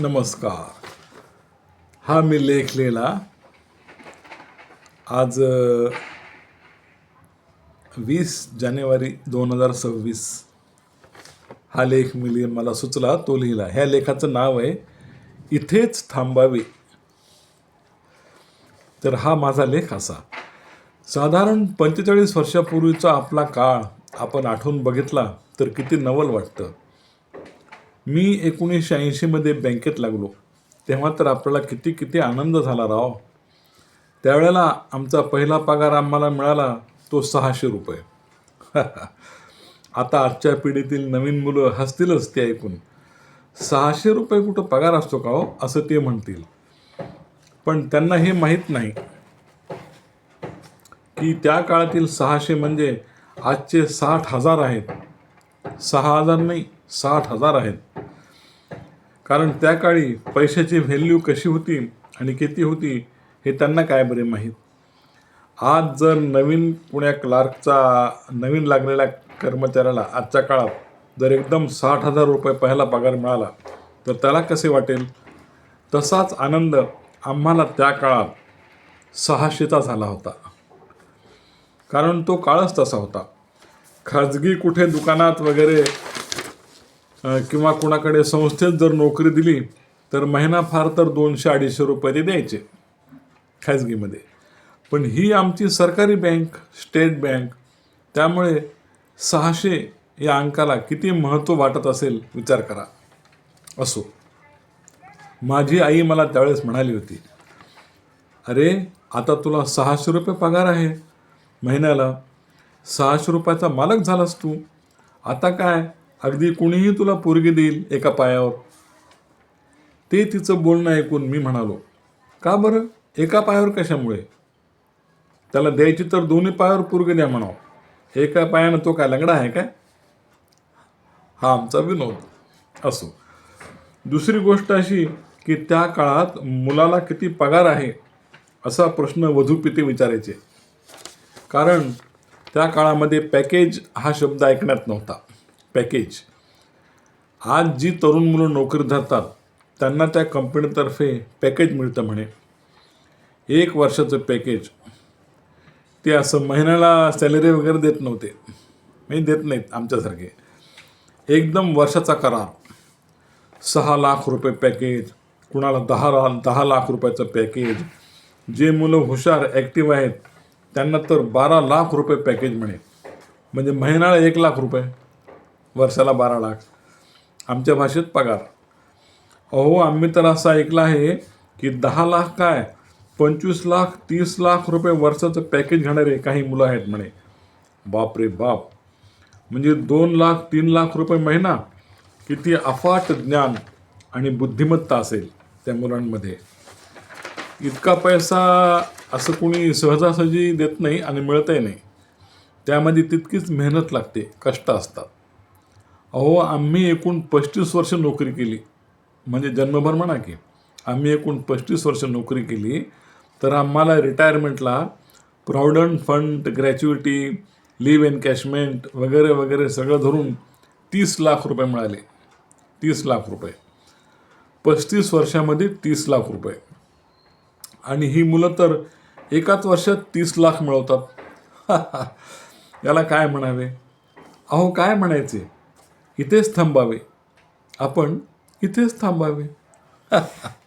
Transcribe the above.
नमस्कार. हा मी लेख लिहिला. आज वीस जानेवारी दोन हजार सव्वीस. हा लेख मी लिहि मला सुचला तो लिहिला. ह्या लेखाचं नाव आहे इथेच थांबावे. तर हा माझा लेख असा. साधारण पंचेचाळीस वर्षापूर्वीचा आपला काळ आपण आठवून बघितला तर किती नवल वाटतं. मी एकोणीसशे ऐंशीमध्ये बँकेत लागलो. तेव्हा तर आपल्याला किती किती आनंद झाला राव. त्यावेळेला आमचा पहिला पगार आम्हाला मिळाला तो सहाशे रुपये. आता आजच्या पिढीतील नवीन मुलं हसतीलच ते ऐकून. सहाशे रुपये कुठं पगार असतो का हो? असं ते म्हणतील. पण त्यांना हे माहीत नाही. की त्या काळातील सहाशे म्हणजे आजचे साठ हजार आहेत. सहा हजार नाही साठ हजार आहेत. कारण त्या काळी पैशाची व्हॅल्यू कशी होती आणि किती होती हे त्यांना काय बरे माहीत? आज जर नवीन पुण्या क्लार्कचा नवीन लागलेल्या कर्मचाऱ्याला आजच्या काळात जर एकदम साठ हजार रुपये पहिला पगार मिळाला तर त्याला कसे वाटेल? तसाच आनंद आम्हाला त्या काळात सहाशेचा झाला होता. कारण तो काळच तसा होता. खाजगी कुठे दुकानात वगैरे किंवा कुणाकडे संस्थेत जर नोकरी दिली तर महिना फार तर दोनशे अडीचशे रुपये ते द्यायचे खाजगीमध्ये. पण ही आमची सरकारी बँक स्टेट बँक त्यामुळे सहाशे या अंकाला किती महत्त्व वाटत असेल विचार करा. असो. माझी आई मला त्यावेळेस म्हणाली होती अरे आता तुला सहाशे रुपये पगार आहे. महिन्याला सहाशे रुपयाचा मालक झालास तू. आता काय? अगदी कुणीही तुला पोरगी देईल एका पायावर. ते तिचं बोलणं ऐकून मी म्हणालो का बरं? एका पायावर कशामुळे? त्याला द्यायची तर दोन्ही पायावर पोरगी द्या म्हणावं. एका पायानं तो काय लंगडा आहे काय? हा आमचा विनोद. असो. दुसरी गोष्ट अशी की त्या काळात मुलाला किती पगार आहे असा प्रश्न वधू पिते विचारायचे. कारण त्या काळामध्ये पॅकेज हा शब्द ऐकण्यात नव्हता. पॅकेज. आज जी तरुण मुलं नोकरी धरतात त्यांना त्या कंपनीतर्फे पॅकेज मिळतं म्हणे. एक वर्षाचं पॅकेज. ते असं महिन्याला सॅलरी वगैरे देत नव्हते. म्हणजे देत नाहीत आमच्यासारखे. एकदम वर्षाचा करार. सहा लाख रुपये पॅकेज कुणाला दहा ला दहा लाख रुपयाचं पॅकेज. जे मुलं हुशार ॲक्टिव्ह आहेत त्यांना तर बारा लाख रुपये पॅकेज मिळेल म्हणजे महिन्याला एक लाख रुपये. वर्षाला बारा लाख. आमच्या भाषेत पगार. अहो आम्ही तर असं ऐकलं आहे की दहा लाख काय? पंचवीस लाख तीस लाख रुपये वर्षाचं पॅकेज घेणारे काही मुलं आहेत म्हणे. बाप रे बाप. म्हणजे दोन लाख तीन लाख रुपये महिना किती अफाट ज्ञान आणि बुद्धिमत्ता असेल त्या मुलांमध्ये. इतका पैसा असं कोणी सहजासहजी देत नाही आणि मिळतही नाही. त्यामध्ये तितकीच मेहनत लागते कष्ट असतात. अहो आम्ही एकूण पस्तीस वर्ष नोकरी केली. म्हणजे जन्मभर म्हणा की आम्ही एकूण पस्तीस वर्ष नोकरी केली. तर आम्हाला रिटायरमेंटला provident fund gratuity leave encashment वगैरे वगैरे सगळं धरून तीस लाख रुपये मिळाले. तीस लाख रुपये. पस्तीस वर्षामध्ये तीस लाख रुपये. आणि ही मुलं तर एकाच वर्षात तीस लाख मिळवतात. याला काय म्हणावे? अहो काय म्हणायचे? इथेच थांबावे. आपण इथेच थांबावे.